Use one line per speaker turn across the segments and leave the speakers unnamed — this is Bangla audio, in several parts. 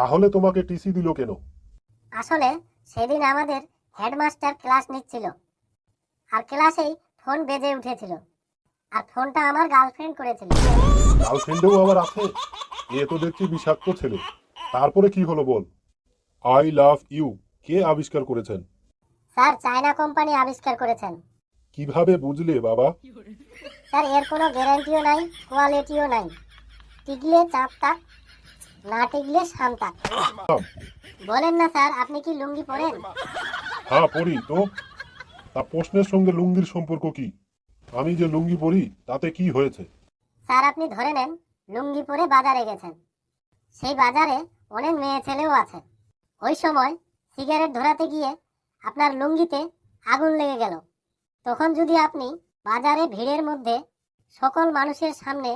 তাহলে তোমাকে টিসি দিল কেন?
আসলে সেদিন আমাদের হেডমাস্টার ক্লাস নিচ্ছিল। আর ক্লাসেই ফোন বেজে উঠেছিল। আর ফোনটা আমার গার্লফ্রেন্ড করেছিল।
গার্লফ্রেন্ডেও আবার আছে? এ তো দেখছি বিষাক্ত ছেলে। তারপরে কি হলো বল? I love you. কে আবিষ্কার করেছেন?
স্যার চায়না কোম্পানি আবিষ্কার করেছেন।
কীভাবে বুঝলে বাবা?
স্যার এর কোনো গ্যারান্টিও নাই কোয়ালিটিও নাই। টিকলে চাপ না টিকলে শাম বলেন না স্যার আপনি কি লুঙ্গি পরেন?
হ্যাঁ পড়ি তো? তা প্রশ্নের সঙ্গে লুঙ্গির সম্পর্ক কি? আমি যে লুঙ্গি পরি তাতে কি হয়েছে?
স্যার আপনি ধরে নেন লুঙ্গি পরে বাজারে গেছেন। সেই বাজারে অনেক মেয়ে ছেলেও আছে। ওই সময় সিগারেট ধরাতে গিয়ে আপনার লুঙ্গিতে আগুন লেগে গেল। তখন যদি আপনি বাজারে ভিড়ের মধ্যে সকল মানুষের সামনে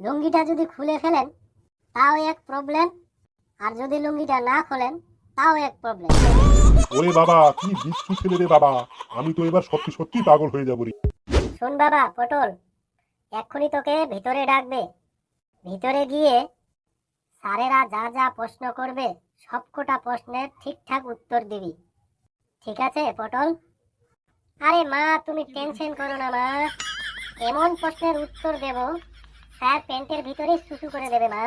লুঙ্গিটা যদি খুলে ফেলেন তাও এক প্রবলেম আর যদি লুঙ্গিটা না খোলেন তাও এক প্রবলেম
ওরে বাবা কি বিচ্ছু ছেলে রে বাবা। আমি তো এবার সত্যি সত্যি পাগল হয়ে যাব রে।
শোন বাবা পটল এক্ষুনি তোকে ভিতরে ডাকবে। ভিতরে গিয়ে স্যারেরা যা যা প্রশ্ন করবে সবকটা প্রশ্নের ঠিকঠাক উত্তর দিবি। ঠিক আছে পটল? আরে মা তুমি টেনশন করো না মা। এমন প্রশ্নের উত্তর দেব স্যার প্যান্টের ভিতরে শুশু করে দেবে মা।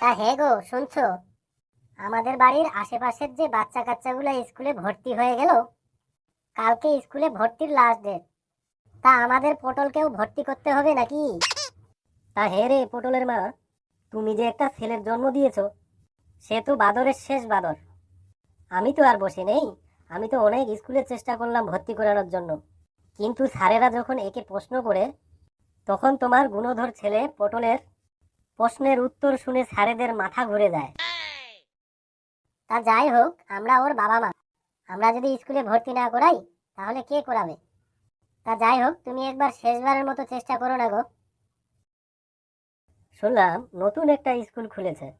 তা হে গো শুনছো? আমাদের বাড়ির আশেপাশের যে বাচ্চা কাচ্চাগুলো স্কুলে ভর্তি হয়ে গেল কালকে স্কুলে ভর্তির লাস্ট ডেট তা আমাদের পটলকেও ভর্তি করতে হবে নাকি? তা হে রে পটলের মা তুমি যে একটা ছেলের জন্ম দিয়েছ সে তো বাদরের শেষ বাদর। আমি তো আর বসে নেই আমি তো অনেক স্কুলে চেষ্টা করলাম ভর্তি করানোর জন্য। কিন্তু স্যারেরা যখন একে প্রশ্ন করে তখন তোমার গুণধর ছেলে পটলের প্রশ্নের উত্তর শুনে স্যারেদের মাথা ঘুরে যায়। তা যাই হোক, আমরা ওর বাবা মা। আমরা যদি স্কুলে ভর্তি না করাই, তাহলে কে করাবে? তা যাই হোক, তুমি একবার শেষবারের মতো চেষ্টা করো না গো। শুনলাম নতুন একটা স্কুল খুলেছে।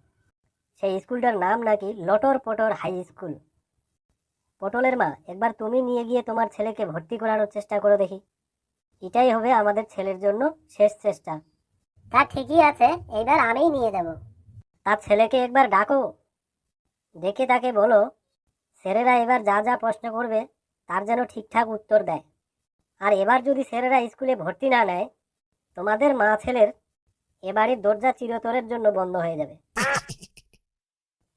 সেই স্কুলটার নাম নাকি লটর পটর হাই স্কুল। পটলের মা, একবার তুমি নিয়ে গিয়ে তোমার ছেলেকে ভর্তি করানোর চেষ্টা করো দেখি। এটাই হবে আমাদের ছেলের জন্য শেষ চেষ্টা। তা ঠিকই আছে, এইবার আমিই নিয়ে যাব। তার ছেলেকে একবার ডাকো। ডেকে তাকে বলো, স্যারেরা এবার যা যা প্রশ্ন করবে, তার যেন ঠিকঠাক উত্তর দেয়। আর এবার যদি স্যারেরা স্কুলে ভর্তি না নেয়, তোমাদের মা ছেলের এবারের দরজা চিরতরের জন্য বন্ধ হয়ে যাবে।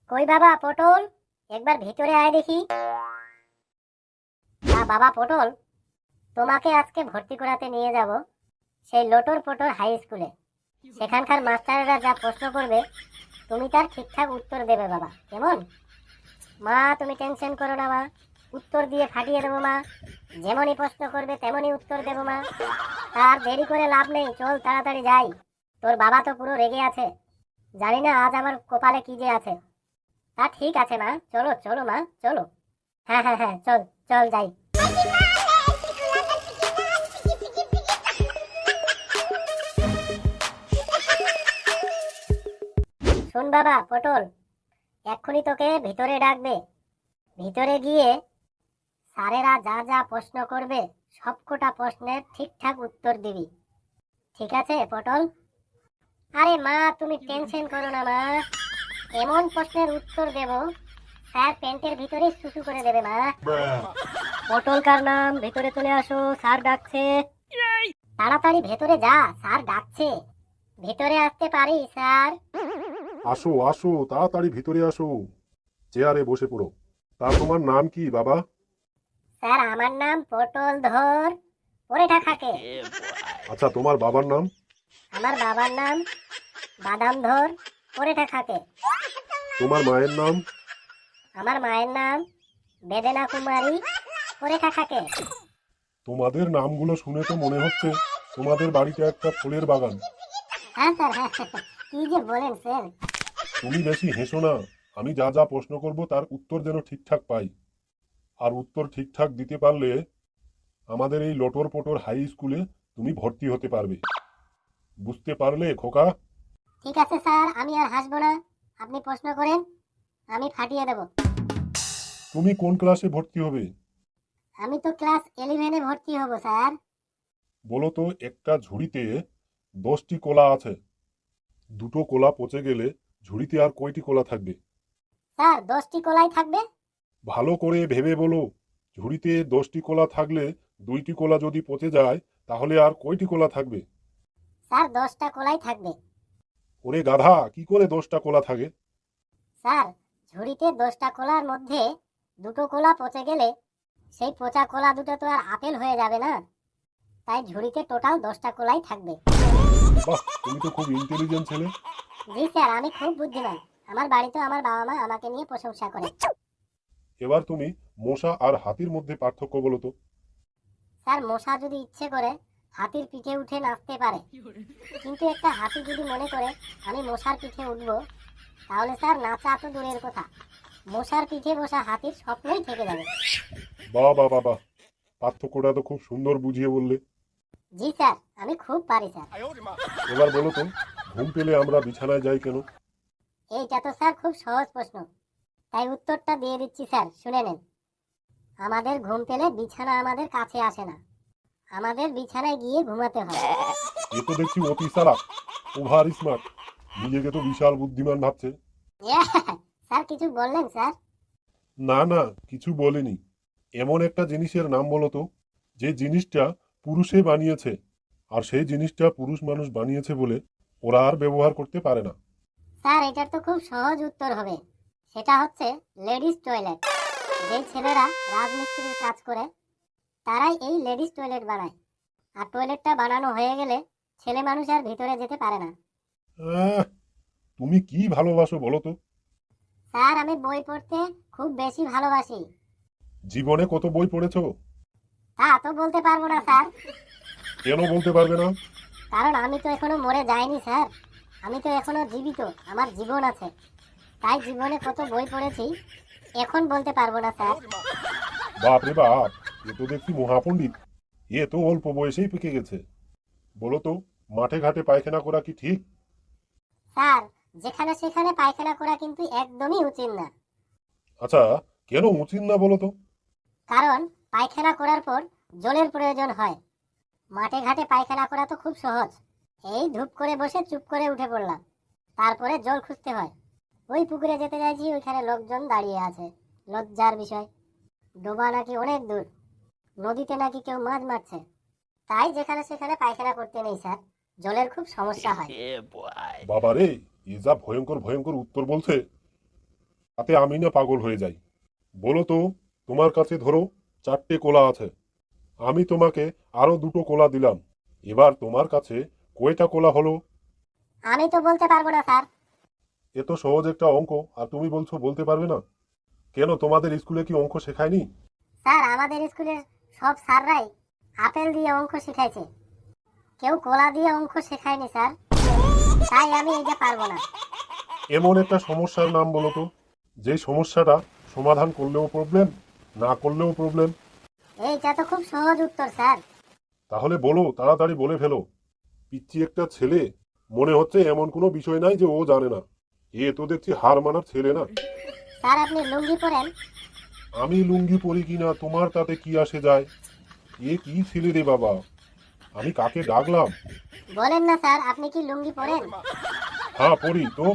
কই বাবা, পটল? একবার ভিতরে আয় দেখি। বাবা, পটল? তোমাকে আজকে ভর্তি করাতে নিয়ে যাব সেই লোটর পটর হাই স্কুলে সেখানকার মাস্টাররা যা প্রশ্ন করবে, তুমি তার ঠিকঠাক উত্তর দেবে বাবা। কেমন? মা, তুমি টেনশন করো না মা। উত্তর দিয়ে ফাটিয়ে দেবো মা। যেমনই প্রশ্ন করবে, তেমনই উত্তর দেবো মা। তার দেরি করে লাভ নেই, চল তাড়াতাড়ি যাই। তোর বাবা তো পুরো রেগে আছে। জানি না আজ আমার কপালে কি যে আছে। তা ঠিক আছে মা, চলো চলো মা, চলো। হ্যাঁ হ্যাঁ হ্যাঁ চল চল যাই। বাবা, পটল। এক্ষুনি তোকে ভিতরে ডাকবে। ভিতরে গিয়ে স্যারেরা যা যা প্রশ্ন করবে সবকটা প্রশ্নের ঠিকঠাক উত্তর দিবি। ঠিক আছে, পটল? আরে মা, তুমি টেনশন করো না মা। এমন প্রশ্নের উত্তর দেব, স্যার প্যান্টের ভিতরে শুশু করে দেবে মা। পটল কার নাম? ভেতরে চলে আসো, স্যার ডাকছে। তাড়াতাড়ি ভেতরে যা, স্যার ডাকছে। ভেতরে আসতে পারি, স্যার?
আসো আসো তাড়াতাড়ি ভিতরে আসো। চেয়ারে বসে পড়ো। তা তোমার নাম কি বাবা?
স্যার আমার নাম পটল ধর। পরেটা খাকে
আচ্ছা তোমার বাবার নাম?
আমার বাবার নাম বাদাম ধর। পরেটা খাকে
তোমার মায়ের নাম?
আমার মায়ের নাম বেদেনা কুমারী। পরেটা খাকে
তোমাদের নামগুলো শুনে তো মনে হচ্ছে তোমাদের বাড়িতে একটা ফুলের বাগান।
হ্যাঁ স্যার হ্যাঁ। কি যে বলেন স্যার।
তুমি বেশি হেসো না। আমি যা যা প্রশ্ন করব তার উত্তর যেন ঠিকঠাক পাই। আর উত্তর ঠিকঠাক দিতে পারলে আমাদের এই লটর পটর হাই স্কুলে তুমি ভর্তি হতে পারবে। বুঝতে পারলে খোকা?
ঠিক আছে স্যার আমি আর হাসবো না। আপনি প্রশ্ন করেন আমি ফাটিয়ে দেব।
তুমি কোন ক্লাসে ভর্তি হবে?
আমি তো ক্লাস ইলেভেনে ভর্তি হব স্যার।
বলো তো একটা ঝুড়িতে দশটি কলা আছে। দুটো কলা পচে গেলে ঝুড়িতে আর কয়টি কলা থাকবে?
স্যার দশটি কলাই থাকবে।
ভালো করে ভেবে বলো। ঝুড়িতে দশটি কলা থাকলে দুইটি কলা যদি পচে যায় তাহলে আর কয়টি কলা থাকবে?
স্যার দশটা কলাই থাকবে।
ওরে গাধা কি করে দশটা কলা থাকে?
স্যার ঝুড়িতে দশটা কলার মধ্যে দুটো কলা পচে গেলে সেই পচা কলা দুটো তো আর আপেল হয়ে যাবে না। তাই ঝুড়িতে টোটাল দশটা কলাই থাকবে।
বাহ তুমি তো খুব ইন্টেলিজেন্ট ছেলে।
জি স্যার আমি খুব বুদ্ধিমান। আমার বাড়িতে আমার বাবা মা আমাকে নিয়ে প্রশংসা করে।
এবার তুমি মশা আর হাতির মধ্যে পার্থক্য বলো তো।
স্যার মশা যদি ইচ্ছে করে হাতির পিঠে উঠে নাচতে পারে। কিন্তু একটা হাতি যদি মনে করে আমি মশার পিঠে উঠবো তাহলে স্যার নাচা তো দূরের কথা। মশার পিঠে বসা হাতির স্বপ্নই থেকে যাবে।
বাহ বাহ বাহ বাহ পার্থক্যটা তো খুব সুন্দর বুঝিয়ে বললে।
জি স্যার আমি খুব পারি স্যার।
এবার বলো তো ঘুম পেলে আমরা বিছানায় যাই কেন?
এইটা তো স্যার খুব সহজ প্রশ্ন। তাই উত্তরটা দিয়ে দিচ্ছি স্যার শুনে নেন। আমাদের ঘুম পেলে বিছানা আমাদের কাছে আসে না। আমাদের বিছানায় গিয়ে ঘুমাতে হয়।
এ তো দেখছি অতি চালাক ওভার স্মার্ট। নিজেকে তো বিশাল বুদ্ধিমান ভাবছে।
স্যার কিছু বললেন স্যার?
না না কিছু বলেনি। এমন একটা জিনিসের নাম বলো তো যে জিনিসটা পুরুষে বানিয়েছে। আর সেই জিনিসটা পুরুষ মানুষ বানিয়েছে বলে ওরা আর ব্যবহার করতে পারে না।
স্যার এটার তো খুব সহজ উত্তর হবে। সেটা হচ্ছে লেডিস টয়লেট। যে ছেলেরা রাজমিস্ত্রির কাজ করে তারাই এই লেডিস টয়লেট বানায়। আর টয়লেটটা বানানো হয়ে গেলে ছেলে মানুষ আর ভিতরে যেতে পারে না।
আহ, তুমি কি ভালোবাসো বলো তো?
স্যার আমি বই পড়তে খুব বেশি ভালোবাসি।
জীবনে কত বই পড়েছো?
তা তো বলতে পারব না স্যার।
কেন বলতে পারবে না?
কারণ আমি তো এখনও মরে যাইনি স্যার। আমি তো এখনও জীবিত আমার জীবন আছে। তাই জীবনে কত বই পড়েছি এখন বলতে পারব না স্যার।
বাপ রে বাপ এ তো দেখছি মহাপণ্ডিত। এ তো অল্প বয়সেই পেকে গেছে। বলো তো মাঠে ঘাটে পায়খানা করা কি ঠিক?
স্যার যেখানে সেখানে পায়খানা করা কিন্তু একদমই উচিত না।
আচ্ছা কেন উচিত না বলো তো?
কারণ পায়খানা করার পর জলের প্রয়োজন হয়। মাঠে ঘাটে পায়খানা করা তো খুব সহজ। এই ধূপ করে বসে চুপ করে উঠে পড়লাম। তারপরে জল খুঁজতে হয়। ওই পুকুরে যেতে চাইছি ওইখানে লোকজন দাঁড়িয়ে আছে। লজ্জার বিষয়। ডোবা নাকি অনেক দূর। নদীতে নাকি কেউ মাছ মারছে। তাই যেখানে সেখানে পায়খানা করতে নেই স্যার। জলের খুব সমস্যা হয়।
বাবা রে এ যা ভয়ঙ্কর ভয়ঙ্কর উত্তর বলছে। তাতে আমি না পাগল হয়ে যাই। বলো তো তোমার কাছে ধরো চারটে কোলা আছে। আমি তোমাকে আরও দুটো কোলা দিলাম। এবার তোমার কাছে কয়টা কোলা হলো?
আমি তো বলতে পারব না স্যার।
এ তো সহজ একটা অঙ্ক আর তুমি বলছো বলতে পারবে না। কেন তোমাদের স্কুলে কি অঙ্ক শেখায়নি?
স্যার আমাদের স্কুলের সব স্যাররাই আপেল দিয়ে অঙ্ক শিখাইছে। কেউ কলা দিয়ে অঙ্ক শেখায়নি স্যার। তাই আমি এটা পারব না।
এমন একটা সমস্যার নাম বলো তো যে সমস্যাটা সমাধান করলেও প্রবলেম না করলেও প্রবলেম
এইটা তো খুব সহজ উত্তর স্যার।
তাহলে বলো তাড়াতাড়ি বলে ফেলো। পিচ্ছি একটা ছেলে মনে হচ্ছে এমন কোনো বিষয় নাই যে ও জানে না। এ তো দেখছি হার মানার ছেলে না।
স্যার আপনি লুঙ্গি পরেন।
আমি লুঙ্গি পরি কিনা তোমার তাতে কি আসে যায়? এ কি ছেলে রে বাবা? আমি কাকে ডাকলাম?
বলেন না স্যার আপনি কি লুঙ্গি পরেন?
হ্যাঁ পরি। তো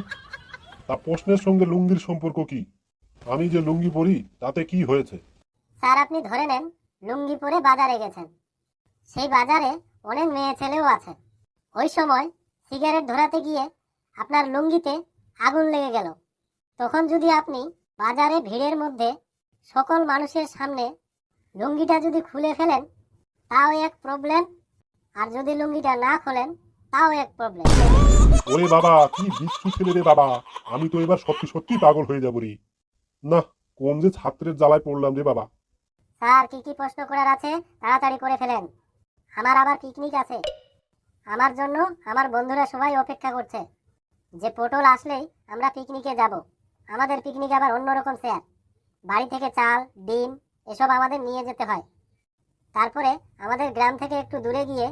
তা প্রশ্নের সঙ্গে লুঙ্গির সম্পর্ক কি? আমি যে লুঙ্গি পরি তাতে কি হয়েছে?
স্যার আপনি ধরে নেন। লুঙ্গি পরে বাজারে গেছেন। সেই বাজারে অনেক মেয়ে ছেলেও আছে। ওই সময় সিগারেট ধরাতে গিয়ে আপনার লুঙ্গিতে আগুন লেগে গেল। তখন যদি আপনি বাজারে ভিড়ের মধ্যে সকল মানুষের সামনে লুঙ্গিটা যদি খুলে ফেলেন, তাও এক প্রবলেম আর যদি লুঙ্গিটা না খোলেন, তাও এক প্রবলেম
ওরে বাবা, কি বিচ্ছু ছেলে রে বাবা। আমি তো এবার সত্যি সত্যি পাগল হয়ে যাব রে। না কোন যে ছাত্রের জ্বালায় পড়লাম রে বাবা।
স্যার কি কি প্রশ্ন করার আছে, তাড়াতাড়ি করে ফেলেন। আমার আবার পিকনিক আছে। আমার জন্য আমার বন্ধুরা সবাই অপেক্ষা করছে। যে পটল আসলেই আমরা পিকনিকে যাব। আমাদের পিকনিক আবার অন্যরকম স্যার বাড়ি থেকে চাল, ডিম, এসব আমাদের নিয়ে যেতে হয়। তারপরে আমাদের গ্রাম থেকে একটু দূরে গিয়ে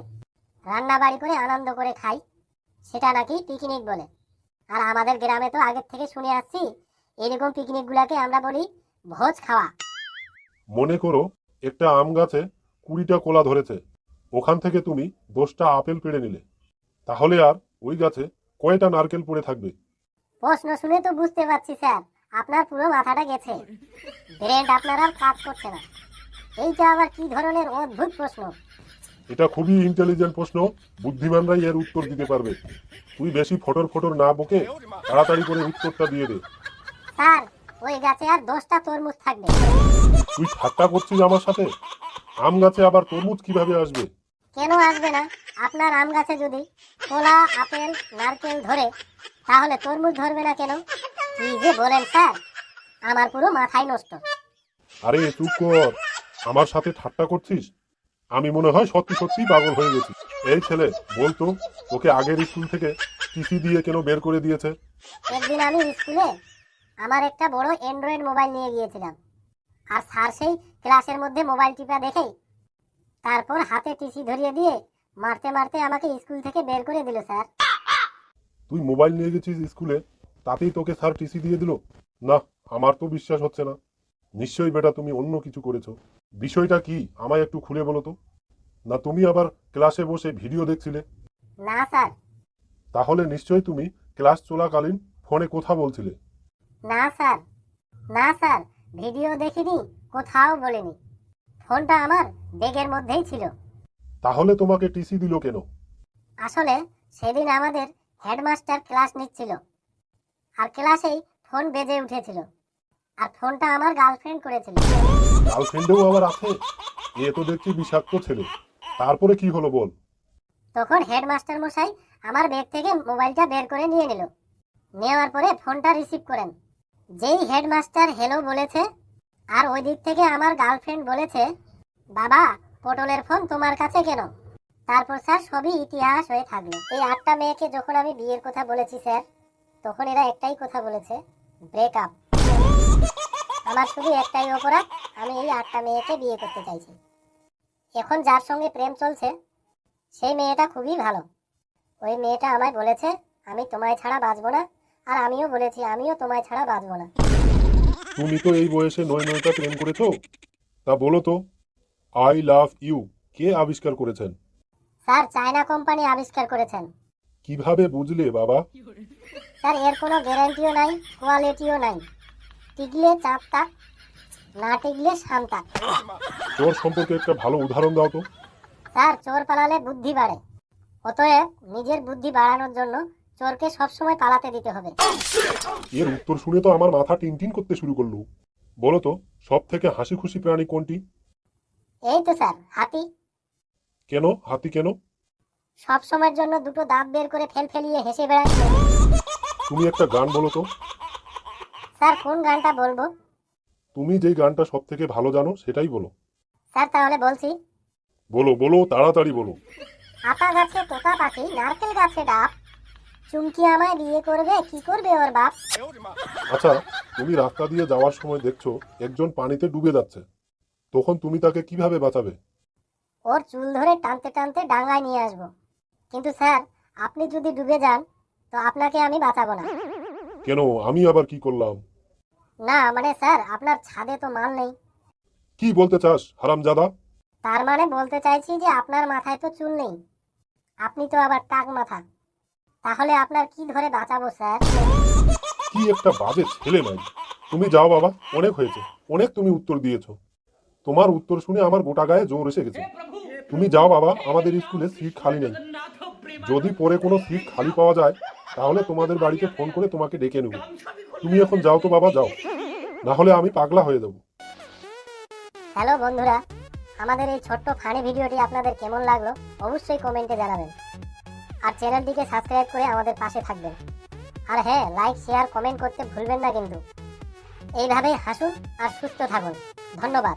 রান্না বাড়ি করে আনন্দ করে খাই। সেটা নাকি পিকনিক বলে। আর আমাদের গ্রামে তো আগের থেকে শুনে আসছি, এরকম পিকনিকগুলোকে আমরা বলি ভোজ খাওয়া।
মনে করো একটা আম গাছে কুড়িটা কোলা ধরেছে। ওখান থেকে তুমি দশটা আপেল পেড়ে নিলে। তাহলে আর ওই গাছে কয়টা নারকেল পড়ে থাকবে?
প্রশ্ন শুনে তো বুঝতে পারছি স্যার। আপনার পুরো মাথাটা গেছে। ব্রেন আপনার আর কাজ করছে না। এইটা আবার কি ধরনের অদ্ভুত প্রশ্ন?
এটা খুবই ইন্টেলিজেন্ট প্রশ্ন। বুদ্ধিমানরাই এর উত্তর দিতে পারবে। তুই বেশি ফটর ফটর না বকে তাড়াতাড়ি করে উত্তরটা দিয়ে দে।
স্যার ওই গাছে আর দশটা তরমুজ থাকবে।
তুই ঠাট্টা করছিস আমার সাথে? আম গাছে আবার তরমুজ কীভাবে আসবে?
কেন আসবে না? আপনার আম গাছে যদি কলা আপেল নারকেল ধরে তাহলে তরমুজ ধরবে না কেন? কি যে বলেন স্যার আমার পুরো মাথায় নষ্ট।
আরে চুপ কর। আমার সাথে ঠাট্টা করছিস? আমি মনে হয় সত্যি সত্যি পাগল হয়ে গেছি। এই ছেলে বলতো ওকে আগের স্কুল থেকে টিসি দিয়ে কেন বের করে দিয়েছে?
একদিন আমি স্কুলে আমার একটা বড় অ্যান্ড্রয়েড মোবাইল নিয়ে গিয়েছিলাম। আর স্যার সেই ক্লাসের মধ্যে মোবাইল টিপা দেখেই তারপর হাতে টিসি ধরিয়ে দিয়ে মারতে মারতে আমাকে স্কুল থেকে বের করে দিল স্যার।
তুই মোবাইল নিয়ে গেছিস স্কুলে তাতেই তোকে স্যার টিসি দিয়ে দিল? না আমার তো বিশ্বাস হচ্ছে না। নিশ্চয়ই বেটা তুমি অন্য কিছু করেছ। বিষয়টা কি আমায় একটু খুলে বলো তো। না তুমি আবার ক্লাসে বসে ভিডিও দেখছিলে?
না স্যার।
তাহলে নিশ্চয়ই তুমি ক্লাস চলাকালীন ফোনে কথা বলছিলে।
না স্যার না স্যার ভিডিও দেখিনি কোথাও বলিনি। ফোনটা আমার ব্যাগের মধ্যেই ছিল।
তাহলে তোমাকে টিসি দিল কেন?
আসলে সেদিন আমাদের হেডমাস্টার ক্লাস নিচ্ছিল। আর ক্লাসেই ফোন বেজে উঠেছিল। আর ফোনটা আমার গার্লফ্রেন্ড করেছিল।
গার্লফ্রেন্ডেও আবার আছে? এ তো দেখছি বিষাক্ত ছেলে। তারপরে কি হলো বল?
তখন হেডমাস্টার মশাই আমার ব্যাগ থেকে মোবাইলটা বের করে নিয়ে নিল। নেওয়ার পরে ফোনটা রিসিভ করেন। যেই হেডমাস্টার হ্যালো বলেছে, আর ওই দিক থেকে আমার গার্লফ্রেন্ড বলেছে, বাবা, পটলের ফোন তোমার কাছে কেন? তারপর স্যার, সবই ইতিহাস হয়ে থাকল। এই আটটা মেয়েকে যখন আমি বিয়ের কথা বলেছি স্যার, তখন এরা একটাই কথা বলেছে ব্রেকআপ আমার শুধু একটাই অপরাধ, আমি এই আটটা মেয়েকে বিয়ে করতে চাইছি। এখন যার সঙ্গে প্রেম চলছে, সেই মেয়েটা খুবই ভালো। ওই মেয়েটা আমায় বলেছে, আমি তোমায় ছাড়া বাঁচবো না আর আমিও বলেছি আমিও তোমায় ছাড়া বাঁচবো না।
তুমি তো এই বয়সে নয় নয়টা প্রেম করেছ? তা বলো তো আই লাভ ইউ কে আবিষ্কার করেছেন?
স্যার চায়না কোম্পানি আবিষ্কার করেছেন।
কীভাবে বুঝলে বাবা?
স্যার এর কোনো গ্যারান্টিও নাই কোয়ালিটিও নাই। টিকলে চাপ তাক না টিকলে শাম তাক।
তোর সম্পর্কে একটা ভালো উদাহরণ দাও তো।
স্যার চোর পালালে বুদ্ধি বাড়ে। অতএব নিজের বুদ্ধি বাড়ানোর জন্য চোরকে সবসময় পালাতে দিতে হবে।
এর উত্তর শুনে তো আমার মাথা টিনটিন করতে শুরু করল। বলো তো সব থেকে হাসি খুশি প্রাণী কোনটি?
এই তো স্যার হাতি।
কেন? হাতি কেন?
সব সময়ের জন্য দুটো দাঁত বের করে ফেল ফেলিয়ে হেসে বেড়ায়
তুমি একটা গান বলো তো।
স্যার কোন গানটা বলব?
তুমি যেই গানটা সব থেকে ভালো জানো সেটাই বলো।
স্যার তাহলে বলছি।
বলো বলো তাড়াতাড়ি বলো।
আতা গাছে তোতা পাখি নারকেল গাছে ডাব চুমকি আমায় বিয়ে করবে? কি করবে ওর বাপ?
আচ্ছা তুমি রাস্তা দিয়ে যাওয়ার সময় দেখছ একজন পানিতে ডুবে যাচ্ছে। তখন তুমি তাকে কীভাবে বাঁচাবে?
ওর চুল ধরে টানতে টানতে ডাঙ্গায় নিয়ে আসব। কিন্তু স্যার আপনি যদি ডুবে যান তো আপনাকে আমি বাঁচাবো না।
কেন? আমি আবার কি করলাম?
না মানে স্যার আপনার ছাদে তো মাল নেই।
কি বলতে চাস হারামজাদা?
তার মানে বলতে চাইছি যে আপনার মাথায় তো চুল নেই। আপনি তো আবার টাক মাথা। তাহলে আপনার কি ধরে বাঁচাবো স্যার?
কি একটা বাজে ছেলে নাই তুমি যাও বাবা অনেক হয়েছে। অনেক তুমি উত্তর দিয়েছ। তোমার উত্তর শুনে আমার গোটা গায়ে জোর এসে গেছে। তুমি যাও বাবা আমাদের স্কুলে সিট খালি নেই। যদি পরে কোনো সিট খালি পাওয়া যায় তাহলে তোমাদের বাড়িতে ফোন করে তোমাকে ডেকে নেব। তুমি এখন যাও তো বাবা যাও। না হলে আমি পাগলা হয়ে যাব।
হ্যালো বন্ধুরা আমাদের এই ছোট্ট ফানি ভিডিওটি আপনাদের কেমন লাগল অবশ্যই কমেন্টে জানাবেন। আর চ্যানেলটিকে সাবস্ক্রাইব করে আমাদের পাশে থাকবেন। আর হ্যাঁ লাইক শেয়ার কমেন্ট করতে ভুলবেন না কিন্তু। এইভাবেই হাসুন আর সুস্থ থাকুন। ধন্যবাদ।